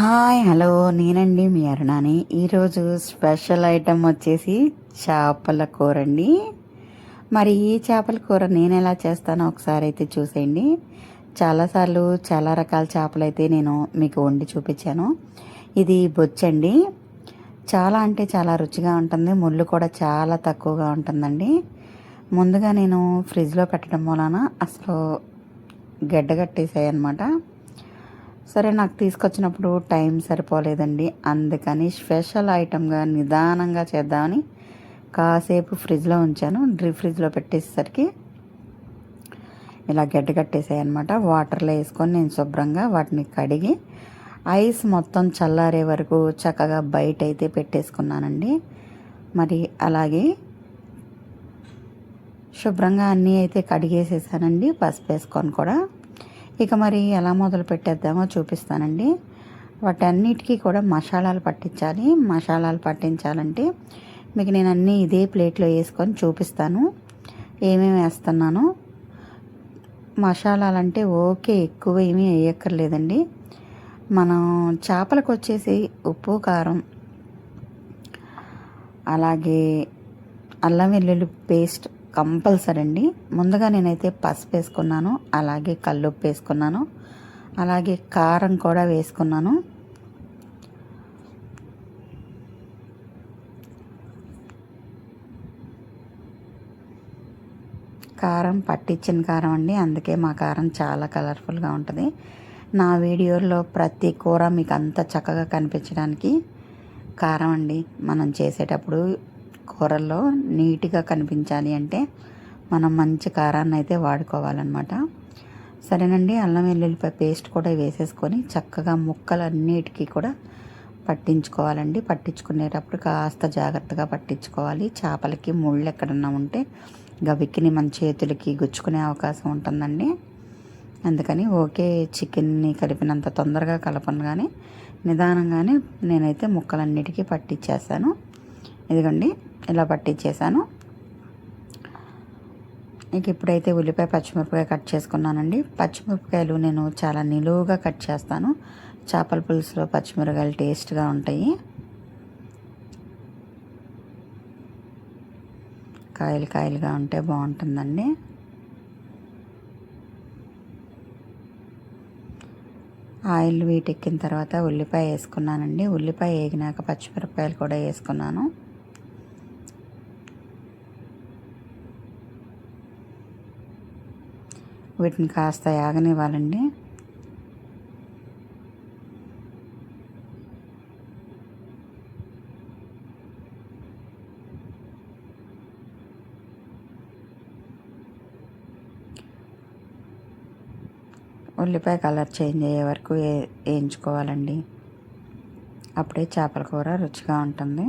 Hi hello. నేనండి మీ అరుణాని. ఈరోజు special item వచ్చేసి చేపల కూర అండి మరి ఈ చేపల కూర నేను ఎలా చేస్తానో ఒకసారి అయితే చూసేయండి. చాలాసార్లు చాలా రకాల చేపలు అయితే నేను మీకు వండి చూపించాను. ఇది బొచ్చండి చాలా అంటే చాలా రుచిగా ఉంటుంది. ముళ్ళు కూడా చాలా తక్కువగా ఉంటుందండి. ముందుగా నేను ఫ్రిడ్జ్లో పెట్టడం వలన అసలు గడ్డగట్టేసాయి అనమాట సరే నాకు తీసుకొచ్చినప్పుడు టైం సరిపోలేదండి. అందుకని స్పెషల్ ఐటమ్గా నిదానంగా చేద్దామని కాసేపు ఫ్రిడ్జ్లో ఉంచాను. డ్రీ ఫ్రిడ్జ్లో పెట్టేసరికి ఇలా గడ్డ కట్టేసాయి అనమాట వాటర్లో వేసుకొని నేను శుభ్రంగా వాటిని కడిగి ఐస్ మొత్తం చల్లారే వరకు చక్కగా బయట అయితే పెట్టేసుకున్నానండి. మరి అలాగే శుభ్రంగా అన్నీ అయితే కడిగేసేసానండి. పసుపు వేసుకొని కూడా ఇక మరి ఎలా మొదలు పెట్టేద్దామో చూపిస్తానండి. వాటన్నిటికీ కూడా మసాలాలు పట్టించాలి. మసాలాలు పట్టించాలంటే మీకు నేను అన్నీ ఇదే ప్లేట్లో వేసుకొని చూపిస్తాను. ఏమేమి వేస్తున్నాను. మసాలాలంటే ఓకే ఎక్కువ ఏమీ వేయక్కర్లేదండి. మనం చేపలకు వచ్చేసి ఉప్పు కారం అలాగే అల్లం వెల్లుల్లి పేస్ట్ కంపల్సరీ అండి ముందుగా నేనైతే పసుపు వేసుకున్నాను అలాగే కల్లుప్పు వేసుకున్నాను అలాగే కారం కూడా వేసుకున్నాను. కారం పట్టించిన కారం అండి అందుకే మా కారం చాలా కలర్ఫుల్గా ఉంటుంది. నా వీడియోలో ప్రతి కూర మీకు అంత చక్కగా కనిపించడానికి కారం అండి. మనం చేసేటప్పుడు కూరల్లో నీట్గా కనిపించాలి అంటే మనం మంచి కారాన్ని అయితే వాడుకోవాలన్నమాట. సరేనండి అల్లం వెల్లుల్లిపాయ పేస్ట్ కూడా వేసేసుకొని చక్కగా ముక్కలన్నిటికీ కూడా పట్టించుకోవాలండి. పట్టించుకునేటప్పుడు కాస్త జాగ్రత్తగా పట్టించుకోవాలి. చేపలకి ముళ్ళు ఎక్కడన్నా ఉంటే గవిక్కిని మన చేతులకి గుచ్చుకునే అవకాశం ఉంటుందండి. అందుకని ఓకే చికెన్ని కలిపినంత తొందరగా కలపను కానీ నిదానంగానే నేనైతే ముక్కలన్నిటికీ పట్టించేసాను ఇదిగోండి ఇలా పట్టించేసాను ఇక ఇప్పుడైతే ఉల్లిపాయ పచ్చిమిరపకాయ కట్ చేసుకున్నానండి. పచ్చిమిరపకాయలు నేను చాలా నిలువుగా కట్ చేస్తాను. చేపల పులుసులో పచ్చిమిరపకాయలు టేస్ట్గా ఉంటాయి. కాయలు కాయలుగా ఉంటే బాగుంటుందండి. ఆయిల్ వీటెక్కిన తర్వాత ఉల్లిపాయ వేసుకున్నానండి. ఉల్లిపాయ వేగినాక పచ్చిమిరపకాయలు కూడా వేసుకున్నాను. వీటిని కాస్త యాగనివ్వాలండి. ఉల్లిపాయ కలర్ చేంజ్ అయ్యే వరకు వేయించుకోవాలండి. అప్పుడే చేపల కూర రుచిగా ఉంటుంది.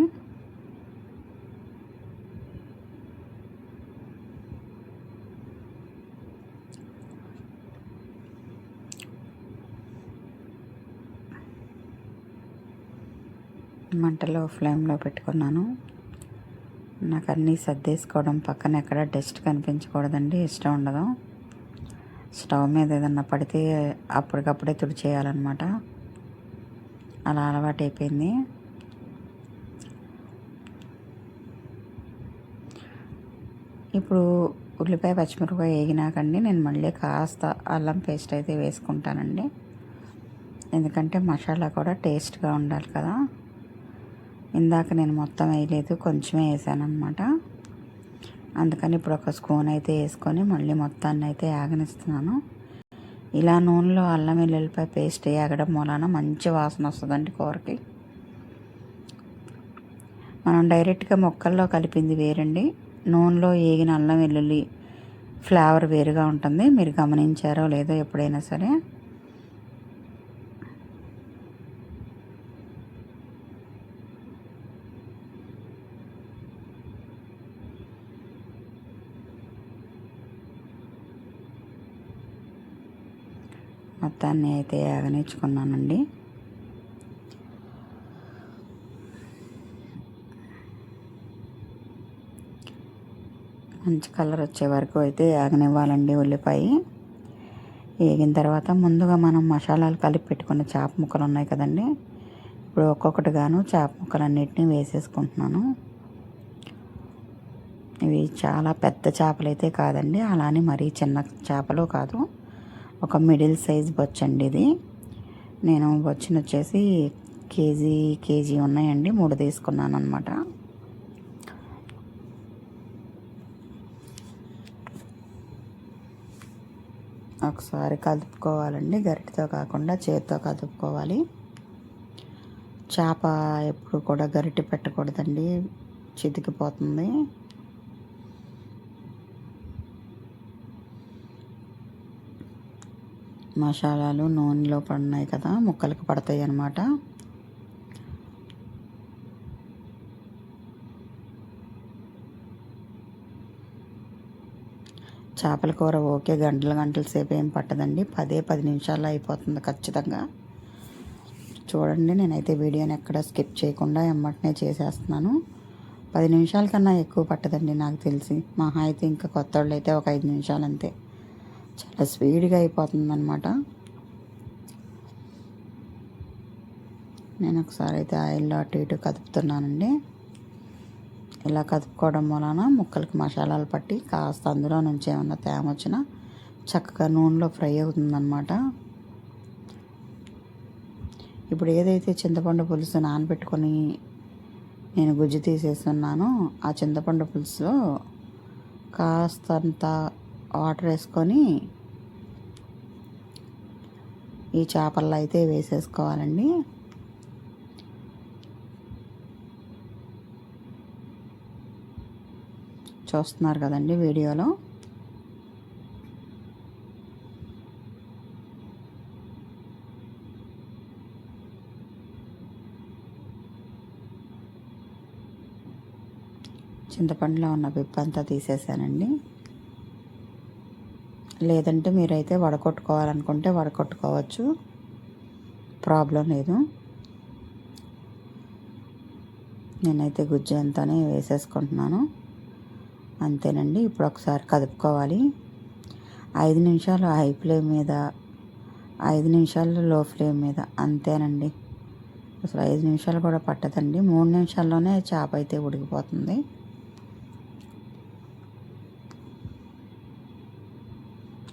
మంటలో ఫ్లేమ్లో పెట్టుకున్నాను. నాకు అన్నీ సర్దేసుకోవడం పక్కన ఎక్కడ డస్ట్ కనిపించకూడదండి ఇష్టం ఉండదు. స్టవ్ మీద ఏదన్నా పడితే అప్పటికప్పుడే తుడిచేయాలన్నమాట. అలా అలవాటు అయిపోయింది. ఇప్పుడు ఉల్లిపాయ పచ్చిమిరపకాయ వేగినాకండి నేను మళ్ళీ కాస్త అల్లం పేస్ట్ అయితే వేసుకుంటానండి. ఎందుకంటే మసాలా కూడా టేస్ట్గా ఉండాలి కదా. ఇందాక నేను మొత్తం వేయలేదు కొంచెమే వేసాను అనమాట అందుకని ఇప్పుడు ఒక స్పూన్ అయితే వేసుకొని మళ్ళీ మొత్తాన్ని అయితే యాగనిస్తున్నాను ఇలా నూనెలో అల్లం వెల్లుల్లిపాయ పేస్ట్ వేగడం మూలాన మంచి వాసన వస్తుందండి కూరకి. మనం డైరెక్ట్గా మొక్కల్లో కలిపింది వేరండి. నూనెలో వేగిన అల్లం వెల్లుల్లి ఫ్లేవర్ వేరుగా ఉంటుంది. మీరు గమనించారో లేదో ఎప్పుడైనా సరే. మొత్తాన్ని అయితే ఆగనిచ్చుకున్నానండి. మంచి కలర్ వచ్చే వరకు అయితే ఆగనివ్వాలండి ఉల్లిపాయ. వేగిన తర్వాత ముందుగా మనం మసాలాలు కలిపి పెట్టుకున్న చేప ముక్కలు ఉన్నాయి కదండి. ఇప్పుడు ఒక్కొక్కటిగాను చేప ముక్కలన్నిటిని వేసేసుకుంటున్నాను. ఇవి చాలా పెద్ద చేపలు అయితే కాదండి. అలానే మరీ చిన్న చేపలు కాదు. ఒక మిడిల్ సైజ్ బొచ్చండి ఇది. నేను బొచ్చిన వచ్చేసి కేజీ కేజీ ఉన్నాయండి. మూడు తీసుకున్నాను అనమాట ఒకసారి కలుపుకోవాలండి. గరిటతో కాకుండా చేతితో కలుపుకోవాలి. చేప ఎప్పుడు కూడా గరిటె పెట్టకూడదండి. చితికిపోతుంది. మసాలాలు నూనెలో పడినాయి కదా ముక్కలకు పడతాయి అన్నమాట. చేపల కూర ఓకే గంటల గంటల సేపు ఏం పట్టదండి. పదే పది నిమిషాల్లో అయిపోతుంది ఖచ్చితంగా. చూడండి నేనైతే వీడియోని ఎక్కడ స్కిప్ చేయకుండా ఎమ్మటనే చేసేస్తున్నాను. పది నిమిషాల కన్నా ఎక్కువ పట్టదండి నాకు తెలిసి. మహా అయితే ఇంకా కొత్త వాళ్ళు అయితే ఒక ఐదు నిమిషాలు అంతే. చాలా స్పీడ్గా అయిపోతుందనమాట నేను ఒకసారి అయితే ఆయిల్లో అటు ఇటు కదుపుతున్నానండి. ఇలా కదుపుకోవడం వలన ముక్కలకి మసాలాలు పట్టి కాస్త అందులో నుంచి ఏమన్నా తేమ వచ్చినా చక్కగా నూనెలో ఫ్రై అవుతుందన్నమాట. ఇప్పుడు ఏదైతే చింతపండు పులుసు నానబెట్టుకొని నేను గుజ్జు తీసేస్తున్నానో ఆ చింతపండు పులుసులో కాస్తంత వాటర్ వేసుకొని ఈ చేపల్లో అయితే వేసేసుకోవాలండి. చూస్తున్నారు కదండి వీడియోలో. చింతపండులో ఉన్న పిప్పంతా తీసేసానండి. లేదంటే మీరైతే వడకొట్టుకోవాలనుకుంటే వడకొట్టుకోవచ్చు. ప్రాబ్లం లేదు. నేనైతే గుజ్జు అంతానే వేసేసుకుంటున్నాను. అంతేనండి ఇప్పుడు ఒకసారి కదుపుకోవాలి. ఐదు నిమిషాలు హై ఫ్లేమ్ మీద ఐదు నిమిషాలు లో ఫ్లేమ్ మీద అంతేనండి. అసలు ఐదు నిమిషాలు కూడా పట్టదండి. మూడు నిమిషాల్లోనే చేప అయితే ఉడికిపోతుంది.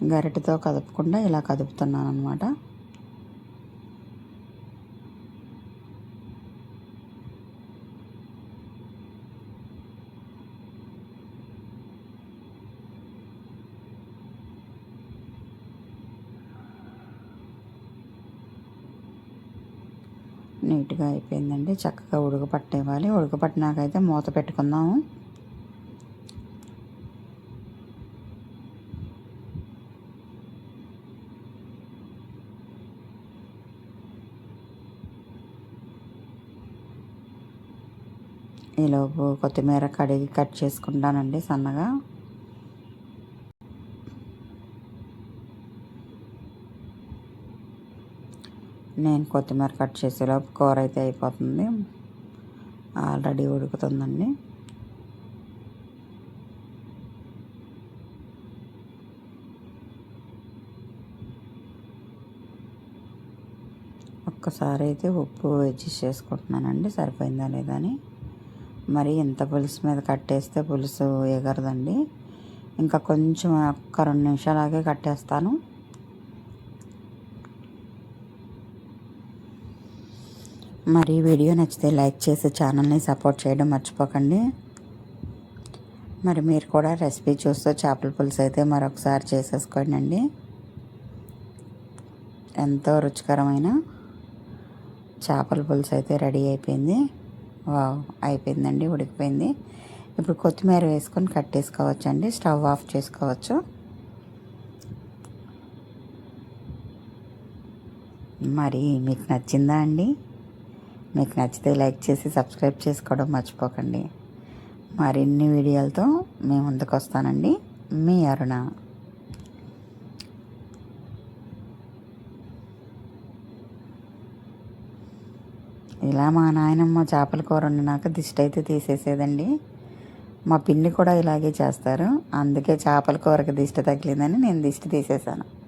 గరిటెతో కదపకుండా ఇలా కదుపుతున్నాను అనమాట నీట్గా అయిపోయిందండి. చక్కగా ఉడకపట్టేవాలి ఉడకపట్టినాకైతే మూత పెట్టుకుందాము. ఈలోపు కొత్తిమీర కడిగి కట్ చేసుకుంటానండి సన్నగా. నేను కొత్తిమీర కట్ చేసేలోపు కూర అయితే అయిపోతుంది. ఆల్రెడీ ఉడుకుతుందండి. ఒక్కసారి అయితే ఉప్పు అడ్జస్ట్ చేసుకుంటున్నానండి. సరిపోయిందా లేదా అని. మరి ఇంత పులుసు మీద కట్టేస్తే పులుసు ఎగరదండి. ఇంకా కొంచెం ఒక్క రెండు నిమిషాలాగే కట్టేస్తాను. మరి వీడియో నచ్చితే లైక్ చేసి ఛానల్ని సపోర్ట్ చేయడం మర్చిపోకండి. మరి మీరు కూడా రెసిపీ చూస్తూ చేపల పులుసు అయితే మరొకసారి చేసేసుకోండి అండి ఎంతో రుచికరమైన చేపల పులుసు అయితే రెడీ అయిపోయింది. అయిపోయిందండి ఉడికిపోయింది. ఇప్పుడు కొత్తిమీర వేసుకొని కట్టేసుకోవచ్చు అండి స్టవ్ ఆఫ్ చేసుకోవచ్చు. మరి మీకు నచ్చిందా అండి? మీకు నచ్చితే లైక్ చేసి సబ్స్క్రైబ్ చేసుకోవడం మర్చిపోకండి. మరిన్ని వీడియోలతో మేము ముందుకు వస్తానండి. మీ అరుణ. ఇలా మా నాయనమ్మ చేపల కూర వండినాక దిష్టి అయితే తీసేసేదండి. మా పిన్ని కూడా ఇలాగే చేస్తారు. అందుకే చేపల కూరకి దిష్టి తగిలిందని నేను దిష్టి తీసేసాను